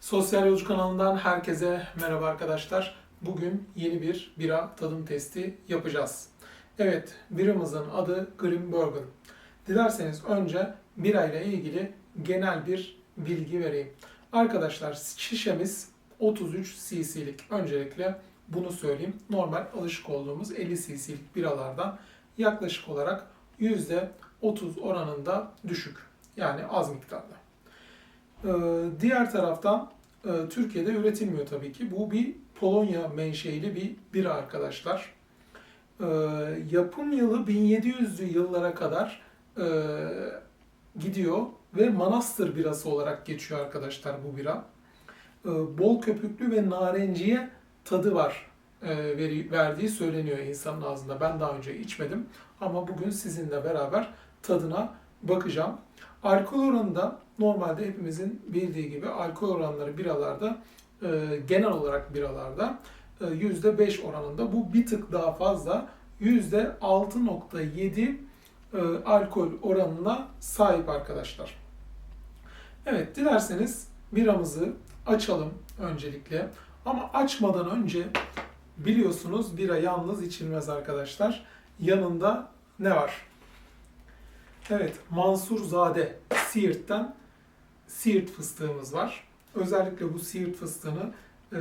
Sosyal Yolcu kanalından herkese merhaba arkadaşlar. Bugün yeni bir bira tadım testi yapacağız. Evet, biramızın adı Grimbergen. Dilerseniz önce bira ile ilgili genel bir bilgi vereyim. Arkadaşlar şişemiz 33 cc'lik. Öncelikle bunu söyleyeyim. Normal alışık olduğumuz 50 cc'lik biralardan yaklaşık olarak %30 oranında düşük. Yani az miktarda. Ee, Diğer taraftan e, Türkiye'de üretilmiyor tabii ki. Bu bir Polonya menşeili bir bira arkadaşlar. Ee, Yapım yılı 1700'lü yıllara kadar e, gidiyor ve Manastır birası olarak geçiyor arkadaşlar bu bira. Ee, Bol köpüklü ve narenciye tadı var e, veri- verdiği söyleniyor insanın ağzında. Ben daha önce içmedim ama bugün sizinle beraber tadına bakacağım. Alkol oranı da normalde hepimizin bildiği gibi alkol oranları biralarda e, genel olarak biralarda e, %5 oranında. Bu bir tık daha fazla. %6.7 e, alkol oranına sahip arkadaşlar. Evet dilerseniz biramızı açalım öncelikle. Ama açmadan önce biliyorsunuz bira yalnız içilmez arkadaşlar. Yanında ne var? Evet, Mansurzade Siirt'ten Siirt fıstığımız var. Özellikle bu Siirt fıstığını e,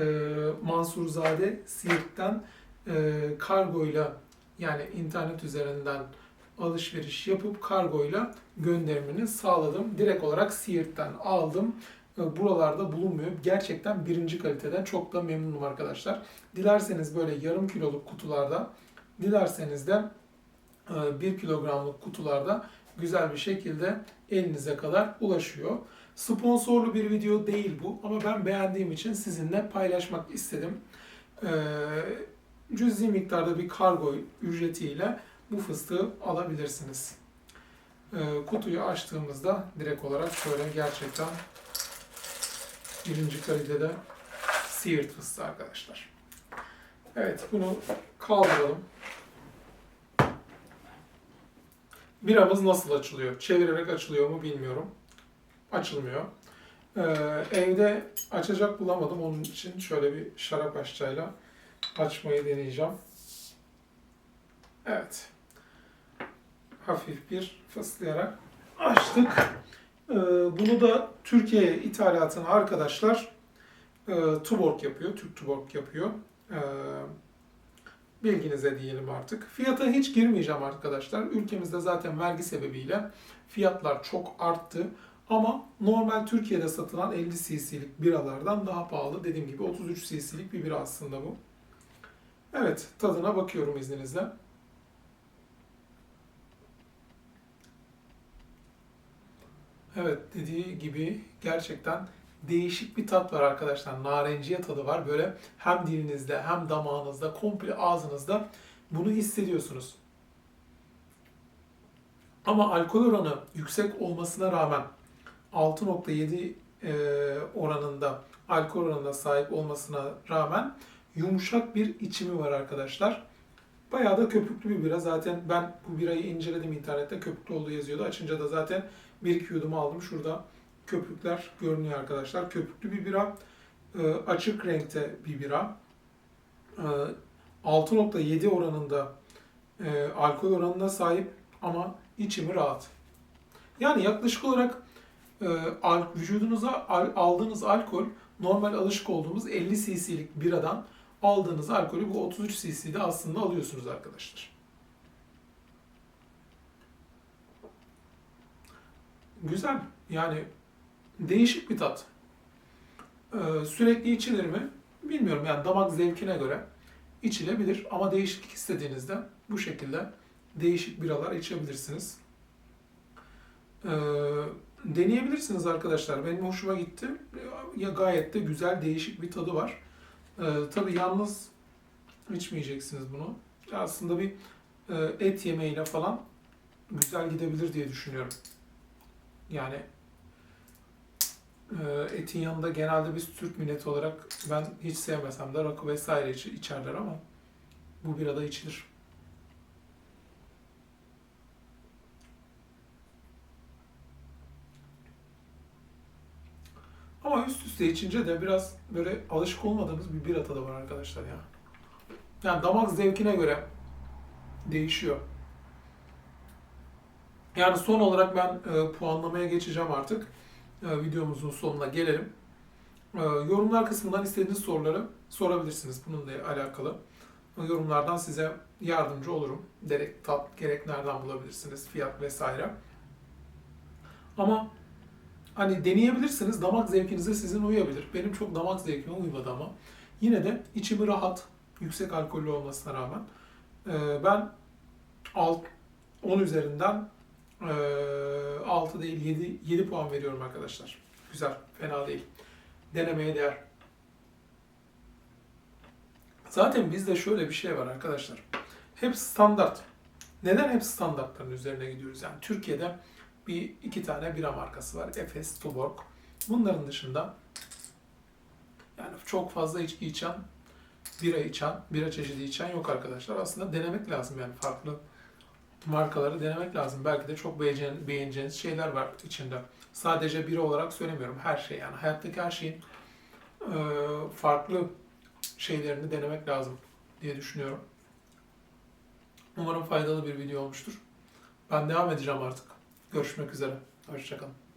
Mansurzade Siirt'ten e, kargoyla yani internet üzerinden alışveriş yapıp kargoyla gönderimini sağladım. Direkt olarak Siirt'ten aldım. E, Buralarda bulunmuyor. Gerçekten birinci kaliteden çok da memnunum arkadaşlar. Dilerseniz böyle yarım kiloluk kutularda, dilerseniz de 1 kilogramlık kutularda güzel bir şekilde elinize kadar ulaşıyor. Sponsorlu bir video değil bu ama ben beğendiğim için sizinle paylaşmak istedim. Ee, cüzi miktarda bir kargo ücretiyle bu fıstığı alabilirsiniz. Ee, kutuyu açtığımızda direkt olarak şöyle gerçekten birinci kalitede Siirt fıstığı arkadaşlar. Evet bunu kaldıralım. Biramız nasıl açılıyor? Çevirerek açılıyor mu bilmiyorum. Açılmıyor. Ee, evde açacak bulamadım. Onun için şöyle bir şarap aşçayla açmayı deneyeceğim. Evet. Hafif bir fıslayarak açtık. Ee, bunu da Türkiye'ye ithalatını arkadaşlar e, Tuborg yapıyor. Türk Tuborg yapıyor. Ee, bilginize diyelim artık. Fiyata hiç girmeyeceğim arkadaşlar. Ülkemizde zaten vergi sebebiyle fiyatlar çok arttı. Ama normal Türkiye'de satılan 50 cc'lik biralardan daha pahalı. Dediğim gibi 33 cc'lik bir bira aslında bu. Evet, tadına bakıyorum izninizle. Evet, dediği gibi gerçekten değişik bir tat var arkadaşlar. Narenciye tadı var. Böyle hem dilinizde hem damağınızda, komple ağzınızda bunu hissediyorsunuz. Ama alkol oranı yüksek olmasına rağmen 6.7 e, oranında alkol oranına sahip olmasına rağmen yumuşak bir içimi var arkadaşlar. Bayağı da köpüklü bir bira. Zaten ben bu birayı inceledim internette. Köpüklü olduğu yazıyordu. Açınca da zaten bir iki yudum aldım. Şurada köpükler görünüyor arkadaşlar. Köpüklü bir bira. E, açık renkte bir bira. E, 6.7 oranında e, alkol oranına sahip ama içimi rahat. Yani yaklaşık olarak e, vücudunuza al- aldığınız alkol normal alışık olduğumuz 50 cc'lik biradan aldığınız alkolü bu 33 cc'de aslında alıyorsunuz arkadaşlar. Güzel. Yani değişik bir tat. Ee, sürekli içilir mi? Bilmiyorum yani damak zevkine göre içilebilir ama değişiklik istediğinizde bu şekilde değişik biralar içebilirsiniz. Ee, deneyebilirsiniz arkadaşlar. Benim hoşuma gitti. Ya gayet de güzel, değişik bir tadı var. Ee, tabii yalnız içmeyeceksiniz bunu. Aslında bir e, et yemeğiyle falan güzel gidebilir diye düşünüyorum. Yani etin yanında genelde biz Türk milleti olarak ben hiç sevmesem de rakı vesaire içerler ama bu birada içilir. Ama üst üste içince de biraz böyle alışık olmadığımız bir bira tadı var arkadaşlar ya. Yani damak zevkine göre değişiyor. Yani son olarak ben e, puanlamaya geçeceğim artık. E, videomuzun sonuna gelelim. E, yorumlar kısmından istediğiniz soruları sorabilirsiniz bununla alakalı. E, yorumlardan size yardımcı olurum. Gerek tat, gerek nereden bulabilirsiniz, fiyat vesaire. Ama hani deneyebilirsiniz. Damak zevkinize sizin uyabilir. Benim çok damak zevkime uymadı ama. Yine de içimi rahat, yüksek alkollü olmasına rağmen. ben alt, 10 üzerinden 6 değil 7, 7 puan veriyorum arkadaşlar. Güzel, fena değil. Denemeye değer. Zaten bizde şöyle bir şey var arkadaşlar. Hep standart. Neden hep standartların üzerine gidiyoruz? Yani Türkiye'de bir iki tane bira markası var. Efes, Tuborg. Bunların dışında yani çok fazla içki içen, bira içen, bira çeşidi içen yok arkadaşlar. Aslında denemek lazım yani farklı markaları denemek lazım. Belki de çok beğeneceğiniz, şeyler var içinde. Sadece bira olarak söylemiyorum. Her şey yani. Hayattaki her şeyin e, farklı şeylerini denemek lazım diye düşünüyorum. Umarım faydalı bir video olmuştur. Ben devam edeceğim artık. Görüşmek üzere. Hoşçakalın.